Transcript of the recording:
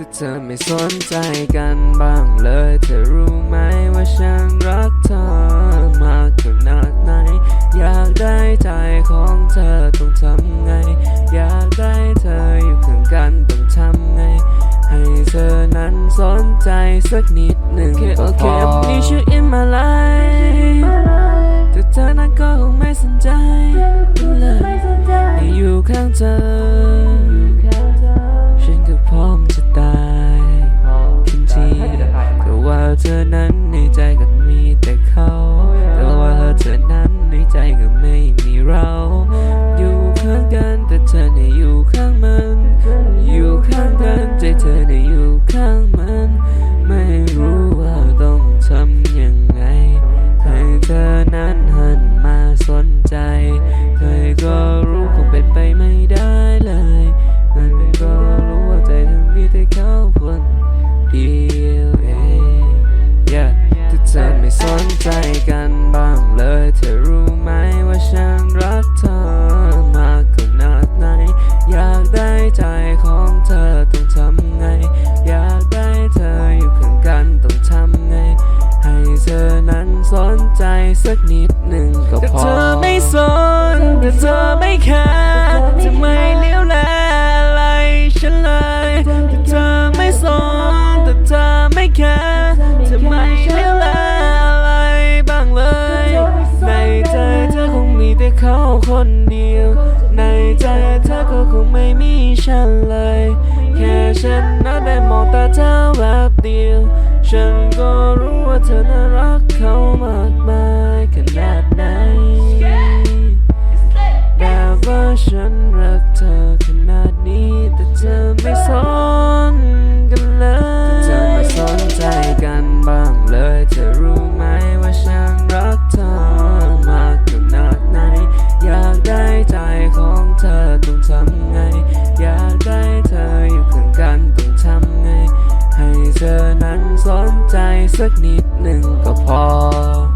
แต่เธอไม่สนใจกันบ้างเลย เธอรู้ไหมว่าฉันรักเธอมากขนาดไหน อยากได้ใจของเธอต้องทำไง อยากได้เธออยู่ข้างกันต้องทำไง ให้เธอนั้นสนใจสักนิดหนึ่งก็พอ Need you in my life แต่เธอนั้นก็คงไม่สนใจเลยให้อยู่ข้างเธอ ใจกันบ้างเลยเธอรู้ไหมว่าฉันรักเธอมากขนาดไหน อยากได้ใจของเธอต้องทำไง อยากได้เธออยู่ข้างกันต้องทำไง ให้เธอนั้นสนใจสักนิด ในใจเธอก็คงไม่มีฉันเลย แค่ฉันนั้นได้มองตาเธอแบบเดียว ฉันก็รู้ว่าเธอน่ารักเขามากมาย สักนิดหนึ่งก็พอ